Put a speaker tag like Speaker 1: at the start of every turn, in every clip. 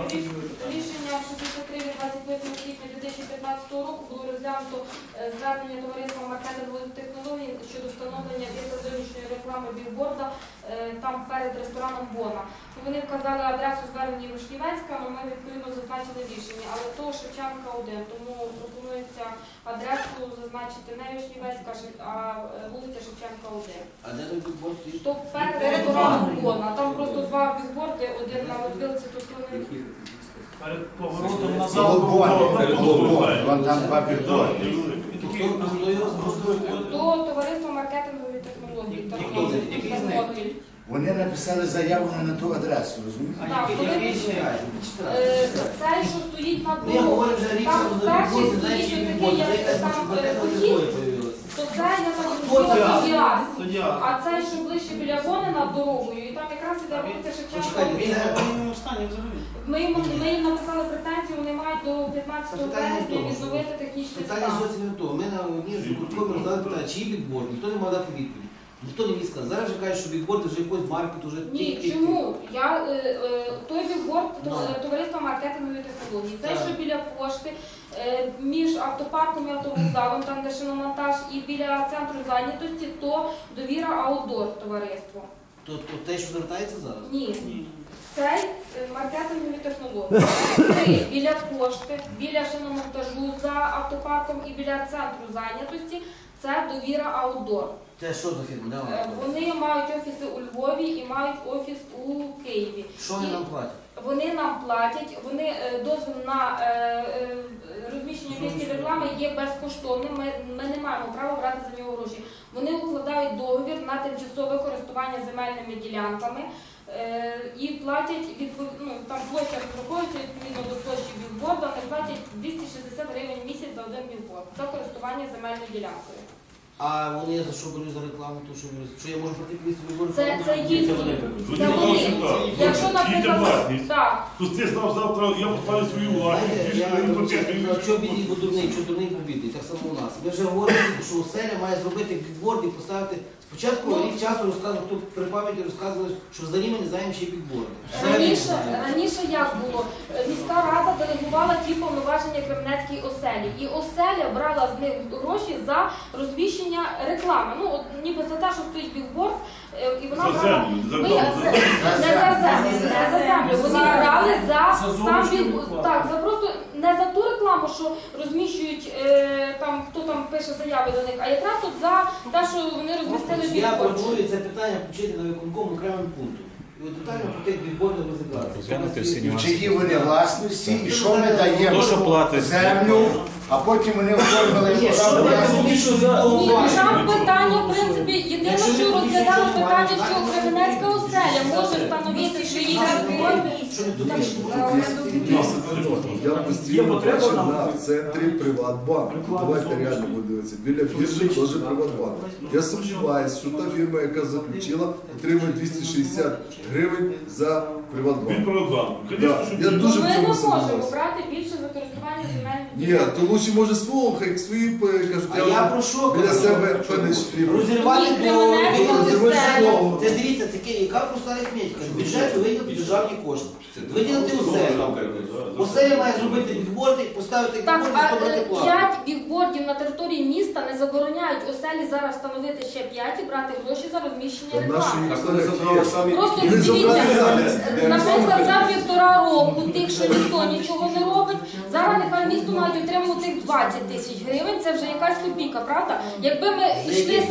Speaker 1: Рішення 63 від 28 квітня 2015 року було розглянуто е, звернення товариства маркетингових технологій щодо встановлення зовнішньої реклами білборда е, там перед рестораном Бона. Вони вказали адресу звернення Вишнівецька, але ми відповідно зазначили рішення, але то Шевченка 1, тому пропонується адресу зазначити не Вишнівецька, а е, вулиця Шевченка 1.
Speaker 2: А де той бікборд стоїть?
Speaker 1: То перед рестораном там просто два білборди, один на розвилці, то вони
Speaker 3: Перед поворотом.
Speaker 4: Голубоні. Вон там два піддони.
Speaker 2: Хто хто його розробив?
Speaker 1: до товариства маркетингової технології.
Speaker 2: Який-
Speaker 4: Вони написали заяву не на ту адресу, розумієте?
Speaker 1: Так, коли? Е, Цей, що стоїть на
Speaker 2: Ну, я говорю вже рік,
Speaker 1: там
Speaker 2: що за
Speaker 1: перший
Speaker 2: знаєш,
Speaker 1: стоїть
Speaker 2: чи
Speaker 1: такий,
Speaker 2: бікборд,
Speaker 1: як
Speaker 2: якась
Speaker 1: там
Speaker 2: там
Speaker 1: е,
Speaker 2: появилася.
Speaker 1: то це я так
Speaker 2: це?
Speaker 1: Судіас.
Speaker 3: Суддя.
Speaker 1: А цей, що ближче біля вони над дорогою, і там якраз іде вулиця Шевченка.
Speaker 2: Почекайте,
Speaker 3: Він
Speaker 2: це-
Speaker 3: в стані взагалі.
Speaker 1: Ми їм, ми їм написали претензію, вони мають до 15
Speaker 2: Та питання в
Speaker 1: березня
Speaker 2: тому,
Speaker 1: відновити технічний
Speaker 2: Питання
Speaker 1: стан.
Speaker 2: зовсім не того. Ми на одній з гуртком роздали питання, чиї бікборд, ніхто не мав дати відповідь. Ніхто не міг сказати. Зараз вже кажуть, що бікборд вже якось маркет, вже
Speaker 1: Ні,
Speaker 2: тік-тік-тік.
Speaker 1: чому? Я е, е, той білборд то-
Speaker 2: Ну.
Speaker 1: е, товариства маркетингової технології. Це
Speaker 2: Так.
Speaker 1: що біля пошти е, між автопарком і автовокзалом, там де шиномонтаж, і біля центру зайнятості, то довіра аутдор товариство.
Speaker 2: То, то те, що звертається зараз?
Speaker 1: Ні,
Speaker 3: Ні.
Speaker 1: цей е, маркетингові технології. Три біля пошти, біля шиномонтажу за автопарком і біля центру зайнятості. Це довіра аутдор.
Speaker 2: Це що за фірма? Де
Speaker 1: Е,
Speaker 2: вона?
Speaker 1: Вони мають офіси у Львові і мають офіс у Києві.
Speaker 2: Що вони нам платять?
Speaker 1: Вони нам платять, вони е, дозвіл на е, е, розміщення міської реклами є безкоштовним. Ми, ми не маємо права брати за нього гроші. Вони укладають договір на тимчасове користування земельними ділянками і платять ну, там площа розраховується відповідно до площі білборду, Вони платять 260 гривень в місяць за один білборд за користування земельною ділянкою.
Speaker 2: А вони за що беруть за рекламу, то що беруть? Що я можу платити місце бікборд?
Speaker 1: Це, це їхні.
Speaker 5: Це
Speaker 1: Це вони. Якщо, наприклад,
Speaker 5: власність.
Speaker 1: так.
Speaker 5: Тут ти знав завтра, я поставлю свою власність,
Speaker 2: я
Speaker 5: не
Speaker 2: що бідний, бо дурний, що дурний, бо так само у нас. Ми вже говоримо, що Оселя має зробити бікборд і поставити. Спочатку
Speaker 1: Ну.
Speaker 2: рік часу розказував, хто при пам'яті розказували, що взагалі ми не знаємо, ще бікборди.
Speaker 1: Раніше, раніше як було? Е, Міська рада делегувала ті повноваження Кременецькій оселі. І оселя брала з них гроші за розміщення реклами. Ну, от ніби за те, що стоїть білборд, е, і вона
Speaker 5: За
Speaker 1: брала.
Speaker 5: землю, за
Speaker 1: Ми-
Speaker 5: дом, за
Speaker 1: це- не за землю, не за землю. Вони брали за
Speaker 3: За
Speaker 1: сам
Speaker 3: зовнішню
Speaker 1: білборд.
Speaker 3: рекламу.
Speaker 1: Так, за просто не за ту рекламу, що розміщують е, там, хто там пише заяви до них, а якраз от за те, що вони розмістили
Speaker 2: Я
Speaker 1: білборд.
Speaker 2: пропоную це питання включити на виконком окремим пунктом. І от детально про тих бікбордах розібратися.
Speaker 6: Розглянути всі
Speaker 4: В чиї вони власності і що ми
Speaker 6: То,
Speaker 4: даємо
Speaker 6: що платить.
Speaker 4: землю, а потім вони оформили
Speaker 2: Ні, що
Speaker 1: Ні, там питання, в принципі, єдине,
Speaker 2: Якщо
Speaker 1: що розглядали питання,
Speaker 2: що
Speaker 1: що
Speaker 2: маєте
Speaker 1: Кременецька оселя може встановити
Speaker 2: Що туди?
Speaker 7: Я постійно бачу на центрі Приватбанк. Давайте реально будемо дивитися. Біля біржі теж Приватбанк. Я сумніваюся, що та фірма, яка заключила, отримує 260 гривень за
Speaker 5: Від
Speaker 7: Приватбанк.
Speaker 5: Приватбанку.
Speaker 7: Да.
Speaker 5: Звісно, що
Speaker 7: Я
Speaker 5: ні.
Speaker 7: дуже в
Speaker 1: Ми не
Speaker 7: цьому
Speaker 1: можемо
Speaker 7: сумніваюся.
Speaker 1: брати більше за користування земельними
Speaker 7: Ні, то лучше може свого, хай свої е, кажуть,
Speaker 2: А я про що
Speaker 7: біля
Speaker 2: кажу?
Speaker 7: себе фенеш
Speaker 2: Розірвати
Speaker 1: Ні,
Speaker 7: Розірвати договір.
Speaker 2: Це дивіться, таке, яка просто арифметика. З бюджету виділити державні кошти. Виділити оселю. Оселя має зробити бікборди, поставити
Speaker 1: Так,
Speaker 2: бікборди,
Speaker 1: а е,
Speaker 2: плату.
Speaker 1: п'ять бікбордів на території міста не забороняють оселі зараз встановити ще п'ять і брати гроші за розміщення
Speaker 7: Та наші
Speaker 1: реклами.
Speaker 7: їх самі
Speaker 1: Просто
Speaker 7: забрали
Speaker 1: дивіться,
Speaker 7: самі.
Speaker 1: Наприклад, за півтора року тих, що ніхто нічого не робить. Зараз нехай місто навіть отримало тих 20 тисяч гривень. Це вже якась копійка, правда? Якби ми йшли?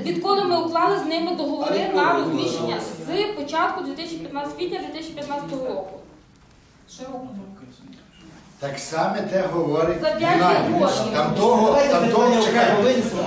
Speaker 1: Відколи ми уклали з ними договори на розміщення з початку 2015 квітня 2015 року. Ще року.
Speaker 4: Так саме те говорить
Speaker 1: За років.
Speaker 4: Там того, там того, чекай,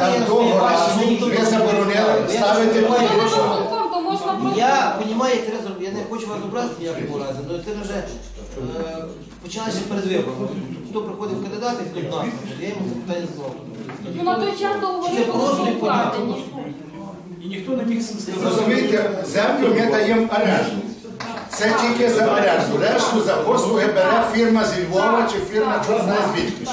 Speaker 4: там того разу ми заборонили ставити
Speaker 2: хочу Я розумію, Тереза, я не хочу вас образити ніякому разі, але це вже е, починається перед виборами. Хто приходив кандидати, хто нас, я йому це питання задавав.
Speaker 1: Ну на той час
Speaker 2: Це
Speaker 1: договори
Speaker 2: просто
Speaker 1: були
Speaker 2: і
Speaker 1: укладені.
Speaker 3: І ніхто не міг сказати.
Speaker 4: Розумієте, землю ми даємо оренду. Це тільки за оренду. Решту за послуги бере фірма зі Львова чи фірма чорна звідки.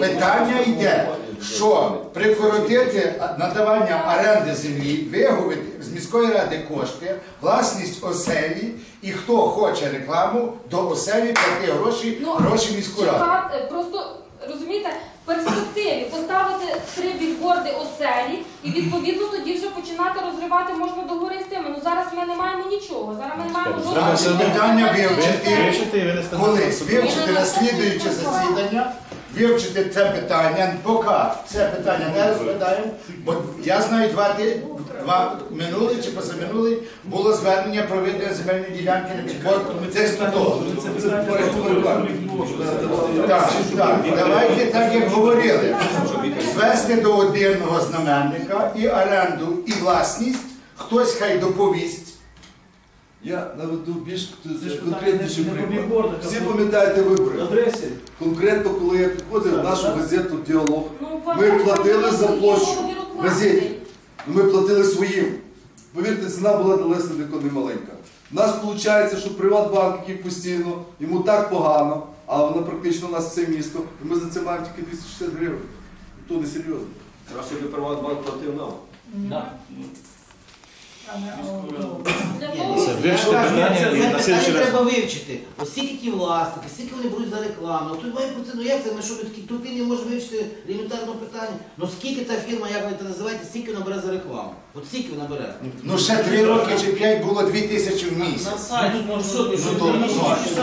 Speaker 4: Питання йде. Що прикоротити надавання оренди землі, виговорити з міської ради кошти, власність оселі, і хто хоче рекламу, до оселі плати гроші,
Speaker 1: Ну,
Speaker 4: гроші.
Speaker 1: Чекати, е, просто розумієте, в перспективі поставити три білборди оселі і відповідно тоді вже починати розривати можна догори з тими. Ну зараз ми не маємо нічого. Зараз ми не маємо жодного.
Speaker 4: Значить, питання вивчити. Колись вивчити на слідуюче засідання, вивчити це питання, поки це питання не розглядаємо, бо я знаю два ти два минулий чи позаминулий було звернення про виділення земельної ділянки на цих статутів. Так, так, давайте так як говорили. Звести до одного знаменника і оренду, і власність, хтось хай доповість.
Speaker 7: Я наведу більш
Speaker 3: ж
Speaker 7: конкретніший приклад. Всі пам'ятаєте вибори.
Speaker 3: Адреси.
Speaker 7: Конкретно, коли я підходив в нашу газету Діалог,
Speaker 1: Ну,
Speaker 7: ми платили за площу газеті. Ми платили своїм. Повірте, ціна була далеко далеко не маленька. У нас виходить, що Приватбанк, який постійно, йому так погано, а воно практично у нас все місто, і ми за це маємо тільки 260 гривень. То не серйозно.
Speaker 6: Краще би Приватбанк платив нам.
Speaker 1: Щоб-
Speaker 2: я
Speaker 3: вивчити питання
Speaker 2: це
Speaker 3: і на
Speaker 2: питання
Speaker 3: раз.
Speaker 2: треба вивчити. Оскільки ті власники, скільки вони беруть за рекламу. Тут має бути, ну як це, ми що, ми такі тупі не можемо вивчити елементарне питання. Ну скільки та фірма, як ви це називаєте, скільки вона бере за рекламу? От скільки вона бере?
Speaker 4: Ну ще три роки чи п'ять було дві тисячі в місяць.
Speaker 2: На ну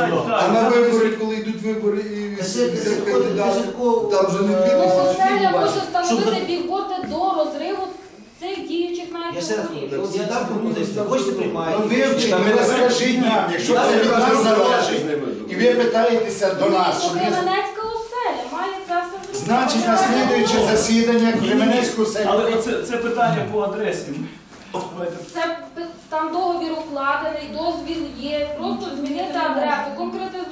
Speaker 4: Ну?
Speaker 7: А на вибори, коли йдуть вибори і
Speaker 2: Та ще
Speaker 7: 80
Speaker 2: ти
Speaker 7: кандидатів,
Speaker 2: такого,
Speaker 7: там вже не
Speaker 2: е,
Speaker 7: дві
Speaker 1: Ну,
Speaker 7: тисячі.
Speaker 1: оселя може встановити білборди до розриву цих діючих
Speaker 2: Я ще раз от я дам пропозицію, хочете приймаєте.
Speaker 4: Ну вивчіть,
Speaker 6: Та ми не
Speaker 4: розкажіть нам, якщо це від
Speaker 2: не
Speaker 4: нас залежить, і ви питаєтеся до нас, щоб ми...
Speaker 1: Кременецька оселя має це все.
Speaker 4: Значить, на слідуюче засідання Кременецьку
Speaker 3: Але
Speaker 4: селі.
Speaker 3: оце це питання по адресі. Давайте.
Speaker 1: Це п- там договір укладений, дозвіл є, просто змінити адресу, конкретизувати.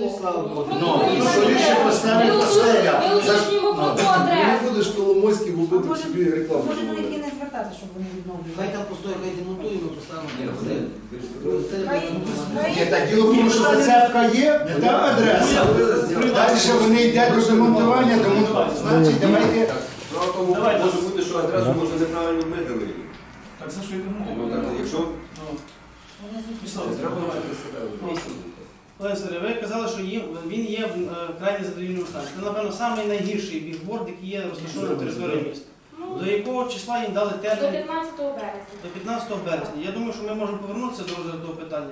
Speaker 2: Ну, слава. Богу.
Speaker 4: Ну, і
Speaker 1: ми
Speaker 4: скоріше поставити
Speaker 1: ми
Speaker 4: оселя.
Speaker 1: Ми уточнюємо про ту
Speaker 7: Не будеш Коломойський губити собі рекламу.
Speaker 8: Може на них і не звертати, щоб вони відновлювали.
Speaker 2: Хай там постоїть, хай демонтуємо, поставимо.
Speaker 4: Так діло в тому, що зацепка є, не та адреса. Далі вони йдуть до демонтування, демонтування. Значить, давайте
Speaker 6: Справа в тому, може бути, що адресу може неправильно ми дали.
Speaker 3: Так за що йдемо?
Speaker 6: Ну, Якщо
Speaker 3: Ну, Міслав,
Speaker 6: треба. Прошу.
Speaker 9: Леся, ви казали, що їм, він є в е, крайній задовільному стані. Це, напевно, самий найгірший бігборд, який є розташований на території міста.
Speaker 1: Ну,
Speaker 9: До якого числа їм дали
Speaker 1: До
Speaker 9: термін?
Speaker 1: 15 березня.
Speaker 9: До 15 березня. Я думаю, що ми можемо повернутися до розгляду того питання.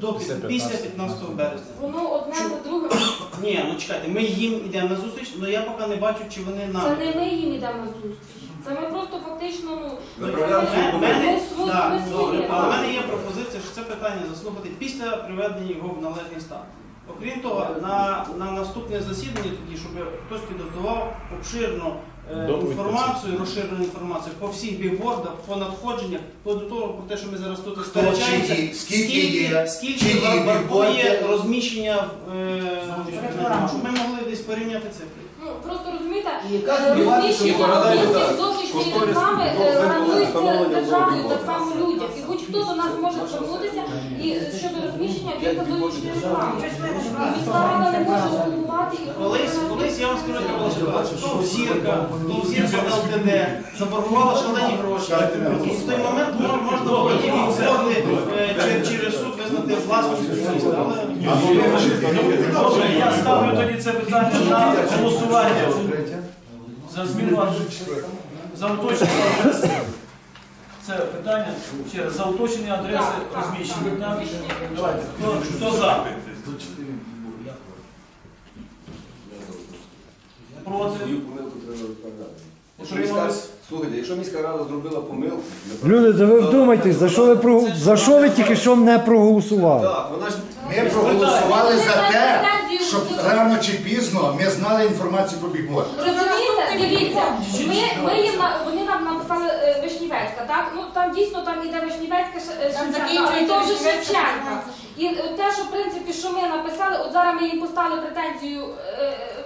Speaker 9: До, після 15 березня.
Speaker 1: Воно одне за другим.
Speaker 9: Ні, ну чекайте, ми їм йдемо на зустріч, але я поки не бачу, чи вони нам.
Speaker 1: Це не ми їм ідемо на зустріч. Це ми просто фактично, ну,
Speaker 6: Виправляємо
Speaker 1: це ми-
Speaker 9: Мене- Так. Але в мене є пропозиція, що це питання заслухати після приведення його в належний стан. Окрім того, на, на наступне засідання тоді, щоб хтось підготував обширну е, інформацію, розширену інформацію по всіх бігбордах, по надходженнях, по до того про те, що ми зараз тут
Speaker 4: Хто,
Speaker 9: сперечаємося,
Speaker 4: чиї, скільки є,
Speaker 9: скільки
Speaker 4: чиї
Speaker 9: вартує
Speaker 4: бігборди.
Speaker 9: розміщення е,
Speaker 8: Реклама.
Speaker 9: щоб ми могли десь порівняти цифри.
Speaker 1: Ну, просто розумієте,
Speaker 2: І яка
Speaker 1: е,
Speaker 2: співати,
Speaker 1: розміщення
Speaker 6: що паралельно,
Speaker 1: об'єктів
Speaker 6: так.
Speaker 1: зовнішньої
Speaker 6: Кошторис
Speaker 1: реклами е,
Speaker 6: дозволу
Speaker 1: гарантується
Speaker 6: встановлення
Speaker 1: державою так само людям. І будь-хто до нас може звернутися і щодо розміщення об'єкта зовнішньої реклами. Міська рада не може головувати і
Speaker 9: Колись, колись я вам скажу таку ситуацію. То зірка, то зірка ЛТД заборгувала шалені гроші. І в той момент мо- можна було їм відсорти через суд визнати власністю міста. Але
Speaker 3: Добре, я ставлю тоді це питання на голосування. За зміну адреси. За уточнення адреси. Це питання ще раз, за уточнення адреси розміщення. Давайте. Хто, хто за? Проти? Утримались?
Speaker 6: Слухайте, якщо міська рада зробила помилку,
Speaker 10: Люди, та ви вдумайтесь, за що ви про за що ви тільки що не проголосували?
Speaker 6: так, вона ж
Speaker 4: Ми проголосували за те, щоб рано чи пізно ми знали інформацію про бігборд.
Speaker 1: Дивіться, ми, ми їм на- вони нам написали е, Вишнівецька, так? Ну там дійсно там іде Вишнівецька Ш- е,
Speaker 8: Там
Speaker 1: Шевченка,
Speaker 8: закінчується
Speaker 1: то вже
Speaker 8: Вишнівецька,
Speaker 1: Шевченка. І от те, що в принципі, що ми написали, от зараз ми їм поставили претензію е, е, Ш- Ш-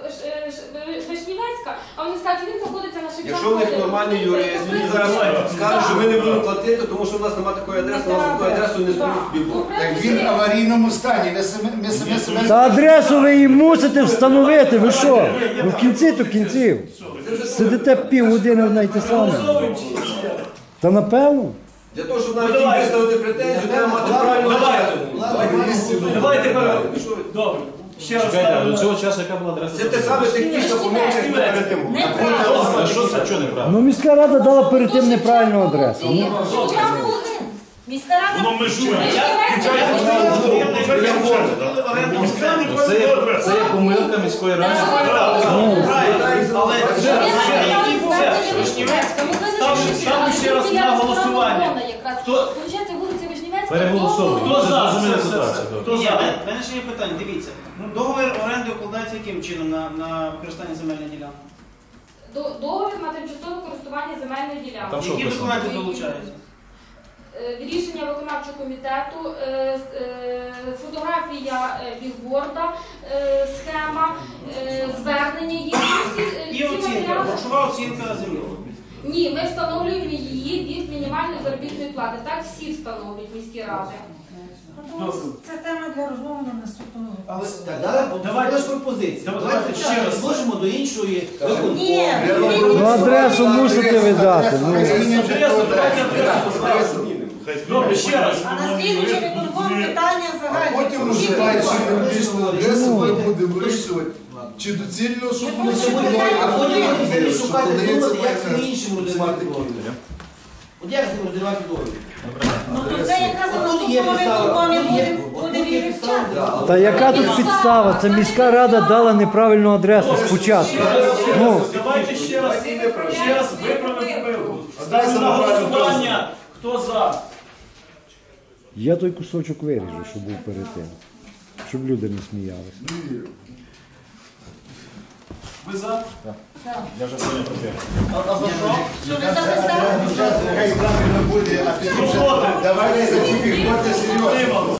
Speaker 1: Вишнівецька, а вони скажуть, він знаходиться на Шевченка.
Speaker 6: Якщо в них нормальний юрист, вони зараз скажуть, що ми не будемо платити, тому що в нас немає такої адреси, у нас такої адреси не стоїть бібо.
Speaker 4: Так він в аварійному стані. Ми себе ми себе себе
Speaker 10: Та адресу ви її мусите встановити, ви що? Ну в кінці то кінців. Сидите півгодини в найте саме. Та напевно.
Speaker 6: Для того, щоб навіть їм виставити претензію, треба мати правильну адресу.
Speaker 3: Давайте тепер. Добре. Ще раз ставлю.
Speaker 11: До цього часу яка була адреса?
Speaker 6: Це те саме технічна помилка, як ми перед тим.
Speaker 11: А що це? Чого неправильно?
Speaker 10: Ну міська рада дала перед тим неправильну адресу. Ну,
Speaker 8: Міська рада
Speaker 5: Воно межує.
Speaker 11: Це є, це є помилка міської ради.
Speaker 3: Але Ставлю- ще раз на голосування. Хто-
Speaker 1: Получається.
Speaker 11: Переголосовуємо.
Speaker 3: Хто за?
Speaker 11: Зрозуміли
Speaker 3: Все, все,
Speaker 11: ситуацію,
Speaker 3: все.
Speaker 11: добре.
Speaker 3: Хто
Speaker 9: Ні,
Speaker 3: за?
Speaker 9: в мене ще є питання. Дивіться, ну договір оренди укладається яким чином на, на використання земельної ділянки?
Speaker 1: До- Договір на тимчасове користування земельної ділянки.
Speaker 11: Там що
Speaker 9: Які документи долучаються?
Speaker 1: Е, Рішення виконавчого комітету, е, с- е, фотографія е, білборда, е, схема, е, звернення їх. Всі,
Speaker 9: І
Speaker 1: всі
Speaker 9: оцінка,
Speaker 1: матеріали.
Speaker 9: грошова оцінка землі.
Speaker 1: Ні, ми встановлюємо її від мінімальної заробітної плати. Так всі встановлюють міські ради.
Speaker 8: Це тема для розмови на наступному.
Speaker 3: Але
Speaker 2: Так,
Speaker 3: Давайте.
Speaker 2: ж пропозиція.
Speaker 3: Давайте ще раз.
Speaker 2: зложимо до іншої
Speaker 8: Ні,
Speaker 10: ну адресу мусите видати. Ну.
Speaker 3: Адресу, давайте адресу. Добре, ще раз.
Speaker 8: А на слідуючий виконком питання
Speaker 7: А
Speaker 8: загальне.
Speaker 7: потім
Speaker 8: Всі
Speaker 7: уже далі ми будемо вирішувати, чи доцільно, щоб
Speaker 8: Ми
Speaker 7: ми
Speaker 8: будемо
Speaker 2: А потім будемо самі шукати, думати, як з іншим розірвати договір. От як з ним розірвати договір?
Speaker 8: Ну то це якраз на
Speaker 2: Тут є
Speaker 8: наступному
Speaker 2: підстава,
Speaker 8: виконкомі
Speaker 2: тут є-
Speaker 8: будемо
Speaker 2: от тут є підстава,
Speaker 8: вивчати.
Speaker 2: да.
Speaker 10: Та яка тут підстава? Це міська рада дала неправильну адресу спочатку. Ну,
Speaker 3: Давайте ще раз. Ще раз виправимо помилку.
Speaker 7: Адреса
Speaker 3: на голосування. Хто за?
Speaker 10: я той кусочок виріжу, що був перед тим. Щоб люди не сміялися.
Speaker 3: Ви за?
Speaker 11: Я вже сьогодні те.
Speaker 3: А за що?
Speaker 8: Що ви записали?
Speaker 4: Хай правильно буде, а ти вже давайте за ці підходи серйозно.